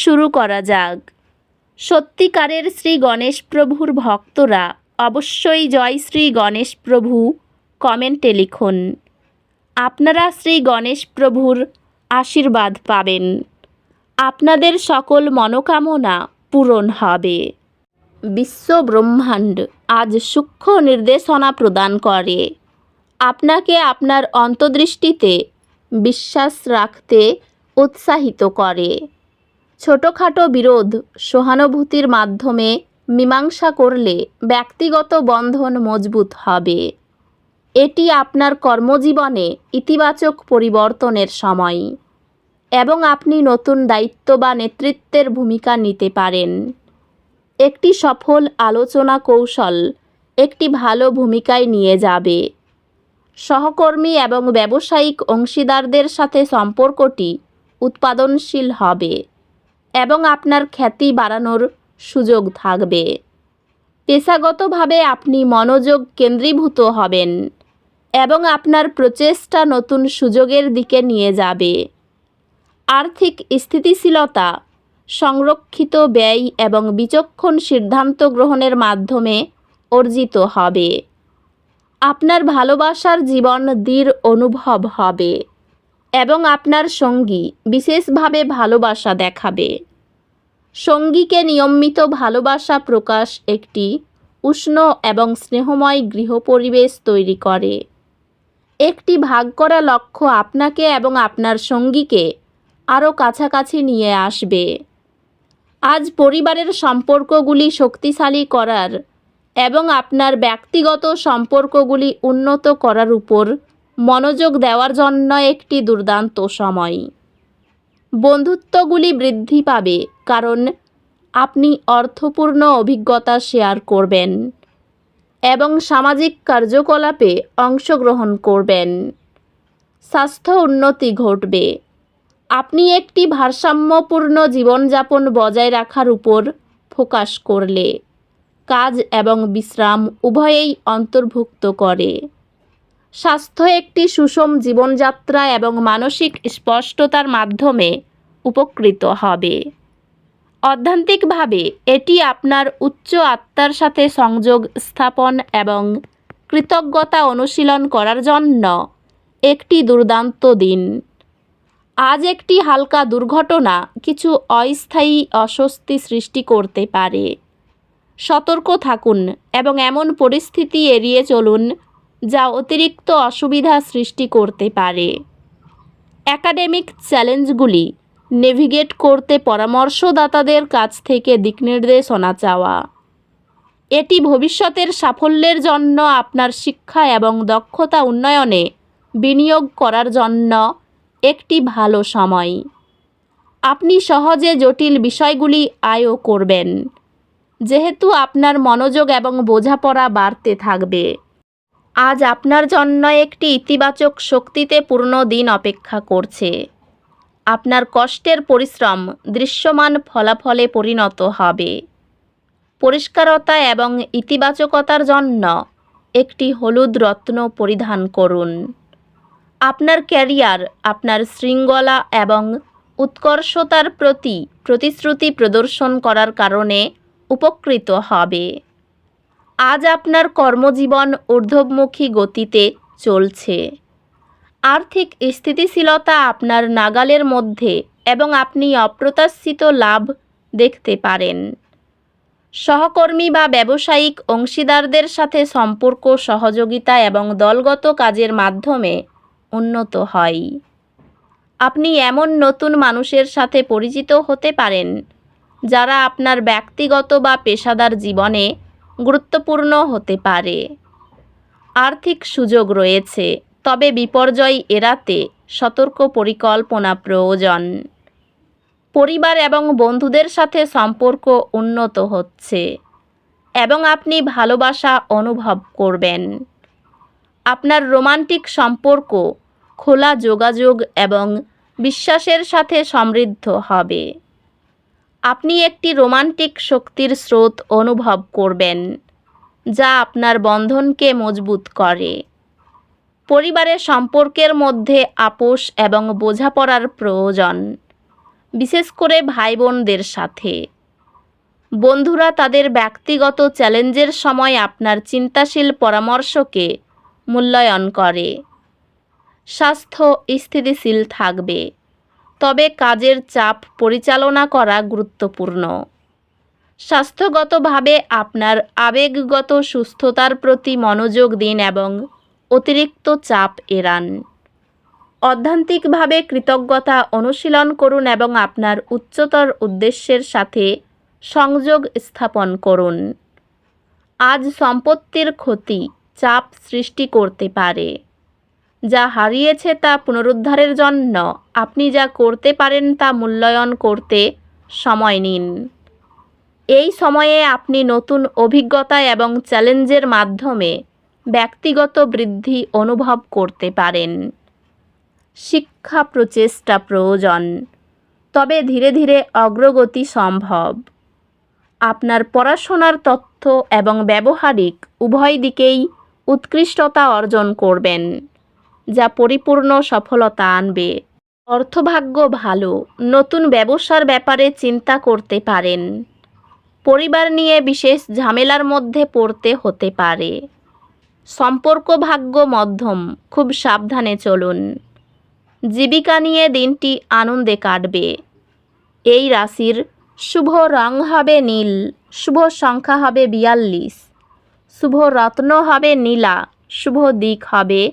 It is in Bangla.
শুরু করা যাক। সত্যিকারের শ্রী গণেশ প্রভুর ভক্তরা অবশ্যই জয় শ্রী গণেশ প্রভু কমেন্টে লিখুন। আপনারা শ্রী গণেশ প্রভুর আশীর্বাদ পাবেন। আপনাদের সকল মনোকামনা পূরণ হবে। বিশ্ব ব্রহ্মাণ্ড আজ সূক্ষ্ম নির্দেশনা প্রদান করে। আপনাকে আপনার অন্তর্দৃষ্টিতে বিশ্বাস রাখতে উৎসাহিত করে। ছোটোখাটো বিরোধ সহানুভূতির মাধ্যমে মীমাংসা করলে ব্যক্তিগত বন্ধন মজবুত হবে। এটি আপনার কর্মজীবনে ইতিবাচক পরিবর্তনের সময় এবং আপনি নতুন দায়িত্ব বা নেতৃত্বের ভূমিকা নিতে পারেন। একটি সফল আলোচনা কৌশল একটি ভালো ভূমিকায় নিয়ে যাবে। সহকর্মী এবং ব্যবসায়িক অংশীদারদের সাথে সম্পর্কটি উৎপাদনশীল হবে। এবং আপনার খ্যাতি বাড়ানোর সুযোগ থাকবে। পেশাগতভাবে আপনি মনোযোগ কেন্দ্রীভূত হবেন এবং আপনার প্রচেষ্টা নতুন সুযোগের দিকে নিয়ে যাবে। আর্থিক স্থিতিশীলতা, সংরক্ষিত ব্যয় এবং বিচক্ষণ সিদ্ধান্ত গ্রহণের মাধ্যমে অর্জিত হবে। আপনার ভালোবাসার জীবন দৃঢ় অনুভব হবে। এবং আপনার সঙ্গী বিশেষভাবে ভালোবাসা দেখাবে। সঙ্গীকে নিয়মিত ভালোবাসা প্রকাশ একটি উষ্ণ এবং স্নেহময় গৃহ পরিবেশ তৈরি করে। একটি ভাগ করা লক্ষ্য আপনাকে এবং আপনার সঙ্গীকে আরও কাছাকাছি নিয়ে আসবে। আজ পরিবারের সম্পর্কগুলি শক্তিশালী করার এবং আপনার ব্যক্তিগত সম্পর্কগুলি উন্নত করার উপর মনোযোগ দেওয়ার জন্য একটি দুর্দান্ত সময়। বন্ধুত্বগুলি বৃদ্ধি পাবে, কারণ আপনি অর্থপূর্ণ অভিজ্ঞতা শেয়ার করবেন এবং সামাজিক কার্যকলাপে অংশগ্রহণ করবেন। স্বাস্থ্য উন্নতি ঘটবে। আপনি একটি ভারসাম্যপূর্ণ জীবনযাপন বজায় রাখার উপর ফোকাস করলে কাজ এবং বিশ্রাম উভয়েই অন্তর্ভুক্ত করে। স্বাস্থ্য একটি সুষম জীবনযাত্রা এবং মানসিক স্পষ্টতার মাধ্যমে উপকৃত হবে। অধ্যান্তিকভাবে, এটি আপনার উচ্চ আত্মার সাথে সংযোগ স্থাপন এবং কৃতজ্ঞতা অনুশীলন করার জন্য একটি দুর্দান্ত দিন। আজ একটি হালকা দুর্ঘটনা কিছু অস্থায়ী অস্বস্তি সৃষ্টি করতে পারে। সতর্ক থাকুন এবং এমন পরিস্থিতি এড়িয়ে চলুন যা অতিরিক্ত অসুবিধা সৃষ্টি করতে পারে। একাডেমিক চ্যালেঞ্জগুলি নেভিগেট করতে পরামর্শদাতাদের কাছ থেকে দিকনির্দেশনা চাওয়া। এটি ভবিষ্যতের সাফল্যের জন্য আপনার শিক্ষা এবং দক্ষতা উন্নয়নে বিনিয়োগ করার জন্য একটি ভালো সময়। আপনি সহজে জটিল বিষয়গুলি আয়ও করবেন। যেহেতু আপনার মনোযোগ এবং বোঝাপড়া বাড়তে থাকবে। আজ আপনার জন্য একটি ইতিবাচক শক্তিতে পূর্ণ দিন অপেক্ষা করছে। আপনার কষ্টের পরিশ্রম দৃশ্যমান ফলাফলে পরিণত হবে। পরিষ্কারতা এবং ইতিবাচকতার জন্য একটি হলুদ রত্ন পরিধান করুন। আপনার ক্যারিয়ার, আপনার শৃঙ্খলা এবং উৎকর্ষতার প্রতি প্রতিশ্রুতি প্রদর্শন করার কারণে উপকৃত হবে। আজ আপনার কর্মজীবন ঊর্ধ্বমুখী গতিতে চলছে। আর্থিক স্থিতিশীলতা আপনার নাগালের মধ্যে এবং আপনি অপ্রত্যাশিত লাভ দেখতে পারেন। সহকর্মী বা ব্যবসায়িক অংশীদারদের সাথে সম্পর্ক, সহযোগিতা এবং দলগত কাজের মাধ্যমে উন্নত হয়। আপনি এমন নতুন মানুষের সাথে পরিচিত হতে পারেন, যারা আপনার ব্যক্তিগত বা পেশাদার জীবনে গুরুত্বপূর্ণ হতে পারে। আর্থিক সুযোগ রয়েছে, তবে বিপর্যয় এড়াতে সতর্ক পরিকল্পনা প্রয়োজন। পরিবার এবং বন্ধুদের সাথে সম্পর্ক উন্নত হচ্ছে এবং আপনি ভালোবাসা অনুভব করবেন। আপনার রোমান্টিক সম্পর্ক, খোলা যোগাযোগ এবং বিশ্বাসের সাথে সমৃদ্ধ হবে। আপনি একটি রোমান্টিক শক্তির স্রোত অনুভব করবেন, যা আপনার বন্ধনকে মজবুত করে। পরিবারের সম্পর্কের মধ্যে আপোষ এবং বোঝাপড়ার প্রয়োজন, বিশেষ করে ভাই বোনদের সাথে। বন্ধুরা তাদের ব্যক্তিগত চ্যালেঞ্জের সময় আপনার চিন্তাশীল পরামর্শকে মূল্যায়ন করে। স্বাস্থ্য স্থিতিশীল থাকবে। তবে কাজের চাপ পরিচালনা করা গুরুত্বপূর্ণ। স্বাস্থ্যগতভাবে আপনার আবেগগত সুস্থতার প্রতি মনোযোগ দিন এবং অতিরিক্ত চাপ এড়ান। অধ্যান্তিকভাবে কৃতজ্ঞতা অনুশীলন করুন এবং আপনার উচ্চতর উদ্দেশ্যের সাথে সংযোগ স্থাপন করুন। আজ সম্পত্তির ক্ষতি, চাপ সৃষ্টি করতে পারে। যা হারিয়েছে তা পুনরুদ্ধারের জন্য। আপনি যা করতে পারেন তা মূল্যায়ন করতে সময় নিন। এই সময়ে আপনি নতুন অভিজ্ঞতা এবং চ্যালেঞ্জের মাধ্যমে ব্যক্তিগত বৃদ্ধি অনুভব করতে পারেন। শিক্ষা প্রচেষ্টা প্রয়োজন। তবে ধীরে ধীরে অগ্রগতি সম্ভব। আপনার পড়াশোনার তথ্য এবং ব্যবহারিক উভয় দিকেই উৎকৃষ্টতা অর্জন করবেন। যা পরিপূর্ণ সফলতা আনবে। অর্থভাগ্য ভালো, নতুন ব্যবসার ব্যাপারে চিন্তা করতে পারেন। পরিবার নিয়ে বিশেষ ঝামেলার মধ্যে পড়তে হতে পারে। সম্পর্ক ভাগ্য মধ্যম, খুব সাবধানে চলুন। জীবিকা নিয়ে দিনটি আনন্দে কাটবে। এই রাশির শুভ রং হবে নীল, শুভ সংখ্যা হবে বিয়াল্লিশ, শুভ রত্ন হবে নীলা, শুভ দিক হবে